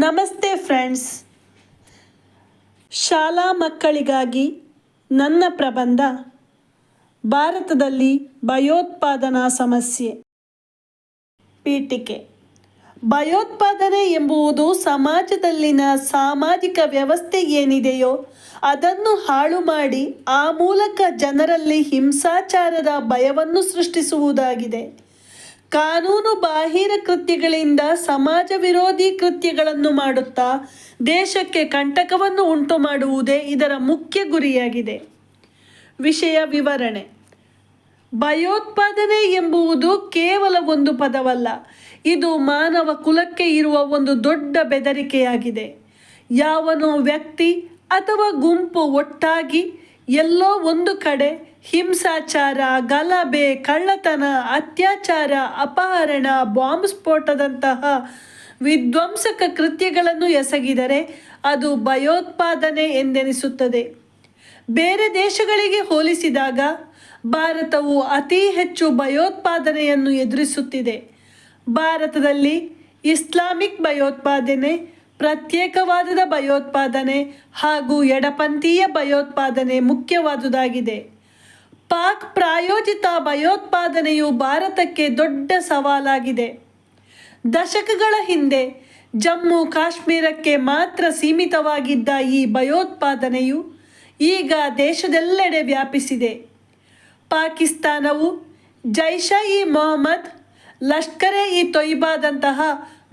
ನಮಸ್ತೆ ಫ್ರೆಂಡ್ಸ್. ಶಾಲಾ ಮಕ್ಕಳಿಗಾಗಿ ನನ್ನ ಪ್ರಬಂಧ, ಭಾರತದಲ್ಲಿ ಭಯೋತ್ಪಾದನಾ ಸಮಸ್ಯೆ. ಪೀಠಿಕೆ. ಭಯೋತ್ಪಾದನೆ ಎಂಬುವುದು ಸಮಾಜದಲ್ಲಿನ ಸಾಮಾಜಿಕ ವ್ಯವಸ್ಥೆ ಏನಿದೆಯೋ ಅದನ್ನು ಹಾಳು ಮಾಡಿ ಆ ಮೂಲಕ ಜನರಲ್ಲಿ ಹಿಂಸಾಚಾರದ ಭಯವನ್ನು ಸೃಷ್ಟಿಸುವುದಾಗಿದೆ. ಕಾನೂನು ಬಾಹಿರ ಕೃತ್ಯಗಳಿಂದ ಸಮಾಜ ವಿರೋಧಿ ಕೃತ್ಯಗಳನ್ನು ಮಾಡುತ್ತಾ ದೇಶಕ್ಕೆ ಕಂಟಕವನ್ನು ಉಂಟು ಮಾಡುವುದೇ ಇದರ ಮುಖ್ಯ ಗುರಿಯಾಗಿದೆ. ವಿಷಯ ವಿವರಣೆ. ಭಯೋತ್ಪಾದನೆ ಎಂಬುವುದು ಕೇವಲ ಒಂದು ಪದವಲ್ಲ, ಇದು ಮಾನವ ಕುಲಕ್ಕೆ ಇರುವ ಒಂದು ದೊಡ್ಡ ಬೆದರಿಕೆಯಾಗಿದೆ. ಯಾವನೋ ವ್ಯಕ್ತಿ ಅಥವಾ ಗುಂಪು ಒಟ್ಟಾಗಿ ಎಲ್ಲೋ ಒಂದು ಕಡೆ ಹಿಂಸಾಚಾರ, ಗಲಭೆ, ಕಳ್ಳತನ, ಅತ್ಯಾಚಾರ, ಅಪಹರಣ, ಬಾಂಬ್ ಸ್ಫೋಟದಂತಹ ವಿಧ್ವಂಸಕ ಕೃತ್ಯಗಳನ್ನು ಎಸಗಿದರೆ ಅದು ಭಯೋತ್ಪಾದನೆ ಎಂದೆನಿಸುತ್ತದೆ. ಬೇರೆ ದೇಶಗಳಿಗೆ ಹೋಲಿಸಿದಾಗ ಭಾರತವು ಅತಿ ಹೆಚ್ಚು ಭಯೋತ್ಪಾದನೆಯನ್ನು ಎದುರಿಸುತ್ತಿದೆ. ಭಾರತದಲ್ಲಿ ಇಸ್ಲಾಮಿಕ್ ಭಯೋತ್ಪಾದನೆ ಪ್ರತ್ಯೇಕವಾದದ ಭಯೋತ್ಪಾದನೆ ಹಾಗೂ ಎಡಪಂಥೀಯ ಭಯೋತ್ಪಾದನೆ ಮುಖ್ಯವಾದುದಾಗಿದೆ. ಪಾಕ್ ಪ್ರಾಯೋಜಿತ ಭಯೋತ್ಪಾದನೆಯು ಭಾರತಕ್ಕೆ ದೊಡ್ಡ ಸವಾಲಾಗಿದೆ. ದಶಕಗಳ ಹಿಂದೆ ಜಮ್ಮು ಕಾಶ್ಮೀರಕ್ಕೆ ಮಾತ್ರ ಸೀಮಿತವಾಗಿದ್ದ ಈ ಭಯೋತ್ಪಾದನೆಯು ಈಗ ದೇಶದೆಲ್ಲೆಡೆ ವ್ಯಾಪಿಸಿದೆ. ಪಾಕಿಸ್ತಾನವು ಜೈಷ ಇ ಮೊಹಮ್ಮದ್, ಲಷ್ಕರೆ ಇ ತೊಯ್ಬಾದಂತಹ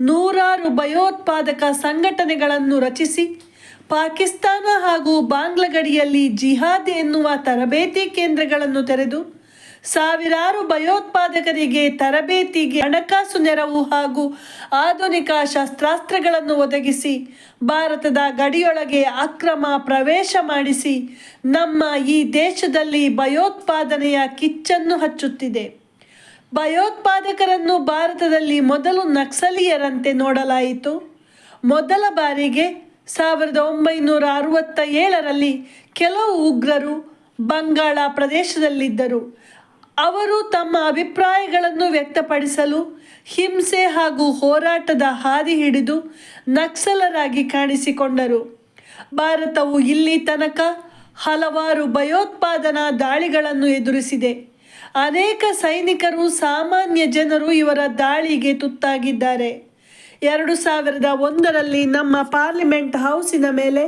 ನೂರಾರು ಭಯೋತ್ಪಾದಕ ಸಂಘಟನೆಗಳನ್ನು ರಚಿಸಿ, ಪಾಕಿಸ್ತಾನ ಹಾಗೂ ಬಾಂಗ್ಲಾ ಗಡಿಯಲ್ಲಿ ಜಿಹಾದ್ ಎನ್ನುವ ತರಬೇತಿ ಕೇಂದ್ರಗಳನ್ನು ತೆರೆದು, ಸಾವಿರಾರು ಭಯೋತ್ಪಾದಕರಿಗೆ ತರಬೇತಿಗೆ ಹಣಕಾಸು ನೆರವು ಹಾಗೂ ಆಧುನಿಕ ಶಸ್ತ್ರಾಸ್ತ್ರಗಳನ್ನು ಒದಗಿಸಿ, ಭಾರತದ ಗಡಿಯೊಳಗೆ ಅಕ್ರಮ ಪ್ರವೇಶ ಮಾಡಿಸಿ, ನಮ್ಮ ಈ ದೇಶದಲ್ಲಿ ಭಯೋತ್ಪಾದನೆಯ ಕಿಚ್ಚನ್ನು ಹಚ್ಚುತ್ತಿದೆ. ಭಯೋತ್ಪಾದಕರನ್ನು ಭಾರತದಲ್ಲಿ ಮೊದಲು ನಕ್ಸಲೀಯರಂತೆ ನೋಡಲಾಯಿತು. ಮೊದಲ ಬಾರಿಗೆ ಸಾವಿರದ ಒಂಬೈನೂರ ಅರವತ್ತ ಏಳರಲ್ಲಿ ಕೆಲವು ಉಗ್ರರು ಬಂಗಾಳ ಪ್ರದೇಶದಲ್ಲಿದ್ದರು. ಅವರು ತಮ್ಮ ಅಭಿಪ್ರಾಯಗಳನ್ನು ವ್ಯಕ್ತಪಡಿಸಲು, ಹಿಂಸೆ ಹಾಗೂ ಹೋರಾಟದ ಹಾದಿ ಹಿಡಿದು ನಕ್ಸಲರಾಗಿ ಕಾಣಿಸಿಕೊಂಡರು. ಭಾರತವು ಇಲ್ಲಿ ತನಕ ಹಲವಾರು ಭಯೋತ್ಪಾದನಾ ದಾಳಿಗಳನ್ನು ಎದುರಿಸಿದೆ. ಅನೇಕ ಸೈನಿಕರು, ಸಾಮಾನ್ಯ ಜನರು ಇವರ ದಾಳಿಗೆ ತುತ್ತಾಗಿದ್ದಾರೆ. ಎರಡು ಸಾವಿರದ ಒಂದರಲ್ಲಿ ನಮ್ಮ ಪಾರ್ಲಿಮೆಂಟ್ ಹೌಸಿನ ಮೇಲೆ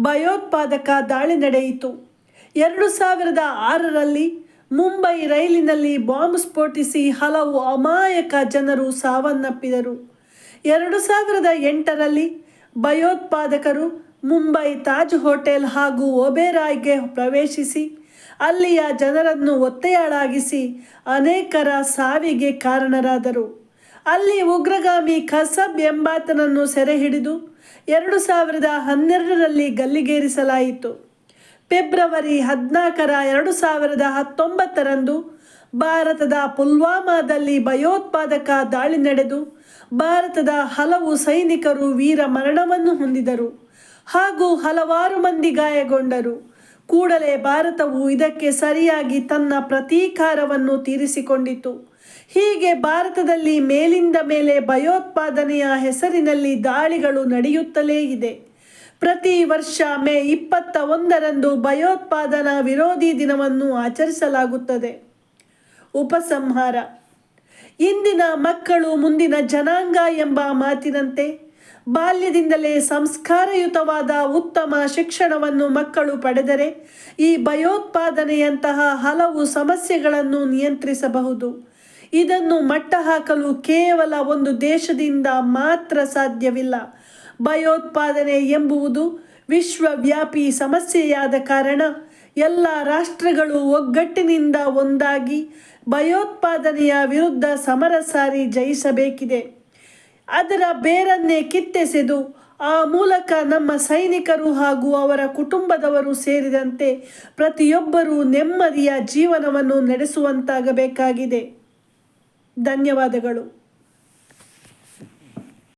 ಭಯೋತ್ಪಾದಕ ದಾಳಿ ನಡೆಯಿತು. ಎರಡು ಸಾವಿರದ ಆರರಲ್ಲಿ ಮುಂಬೈ ರೈಲಿನಲ್ಲಿ ಬಾಂಬ್ ಸ್ಫೋಟಿಸಿ ಹಲವು ಅಮಾಯಕ ಜನರು ಸಾವನ್ನಪ್ಪಿದರು. ಎರಡು ಸಾವಿರದ ಎಂಟರಲ್ಲಿ ಭಯೋತ್ಪಾದಕರು ಮುಂಬೈ ತಾಜ್ ಹೋಟೆಲ್ ಹಾಗೂ ಒಬೆರಾಯ್ಗೆ ಪ್ರವೇಶಿಸಿ ಅಲ್ಲಿಯ ಜನರನ್ನು ಒತ್ತೆಯಾಳಾಗಿಸಿ ಅನೇಕರ ಸಾವಿಗೆ ಕಾರಣರಾದರು. ಅಲ್ಲಿ ಉಗ್ರಗಾಮಿ ಖಸಬ್ ಎಂಬಾತನನ್ನು ಸೆರೆ ಹಿಡಿದು ಎರಡು ಸಾವಿರದ ಹನ್ನೆರಡರಲ್ಲಿ ಗಲ್ಲಿಗೇರಿಸಲಾಯಿತು. ಫೆಬ್ರವರಿ ಹದಿನಾಲ್ಕರ ಎರಡು ಸಾವಿರದ ಹತ್ತೊಂಬತ್ತರಂದು ಭಾರತದ ಪುಲ್ವಾಮಾದಲ್ಲಿ ಭಯೋತ್ಪಾದಕ ದಾಳಿ ನಡೆದು ಭಾರತದ ಹಲವು ಸೈನಿಕರು ವೀರ ಮರಣವನ್ನು ಹೊಂದಿದರು ಹಾಗೂ ಹಲವಾರು ಮಂದಿ ಗಾಯಗೊಂಡರು. ಕೂಡಲೇ ಭಾರತವು ಇದಕ್ಕೆ ಸರಿಯಾಗಿ ತನ್ನ ಪ್ರತೀಕಾರವನ್ನು ತೀರಿಸಿಕೊಂಡಿತು. ಹೀಗೆ ಭಾರತದಲ್ಲಿ ಮೇಲಿಂದ ಮೇಲೆ ಭಯೋತ್ಪಾದನೆಯ ಹೆಸರಿನಲ್ಲಿ ದಾಳಿಗಳು ನಡೆಯುತ್ತಲೇ ಇದೆ. ಪ್ರತಿ ವರ್ಷ ಮೇ ಇಪ್ಪತ್ತ ಒಂದರಂದು ಭಯೋತ್ಪಾದನಾ ವಿರೋಧಿ ದಿನವನ್ನು ಆಚರಿಸಲಾಗುತ್ತದೆ. ಉಪಸಂಹಾರ. ಇಂದಿನ ಮಕ್ಕಳು ಮುಂದಿನ ಜನಾಂಗ ಎಂಬ ಮಾತಿನಂತೆ ಬಾಲ್ಯದಿಂದಲೇ ಸಂಸ್ಕಾರಯುತವಾದ ಉತ್ತಮ ಶಿಕ್ಷಣವನ್ನು ಮಕ್ಕಳು ಪಡೆದರೆ ಈ ಭಯೋತ್ಪಾದನೆಯಂತಹ ಹಲವು ಸಮಸ್ಯೆಗಳನ್ನು ನಿಯಂತ್ರಿಸಬಹುದು. ಇದನ್ನು ಮಟ್ಟ ಹಾಕಲು ಕೇವಲ ಒಂದು ದೇಶದಿಂದ ಮಾತ್ರ ಸಾಧ್ಯವಿಲ್ಲ. ಭಯೋತ್ಪಾದನೆ ಎಂಬುವುದು ವಿಶ್ವವ್ಯಾಪಿ ಸಮಸ್ಯೆಯಾದ ಕಾರಣ ಎಲ್ಲ ರಾಷ್ಟ್ರಗಳು ಒಗ್ಗಟ್ಟಿನಿಂದ ಒಂದಾಗಿ ಭಯೋತ್ಪಾದನೆಯ ವಿರುದ್ಧ ಸಮರ ಸಾರಿ ಜಯಿಸಬೇಕಿದೆ. ಅದರ ಬೇರನ್ನೇ ಕಿತ್ತೆಸೆದು ಆ ಮೂಲಕ ನಮ್ಮ ಸೈನಿಕರು ಹಾಗೂ ಅವರ ಕುಟುಂಬದವರು ಸೇರಿದಂತೆ ಪ್ರತಿಯೊಬ್ಬರೂ ನೆಮ್ಮದಿಯ ಜೀವನವನ್ನು ನಡೆಸುವಂತಾಗಬೇಕಾಗಿದೆ. ಧನ್ಯವಾದಗಳು.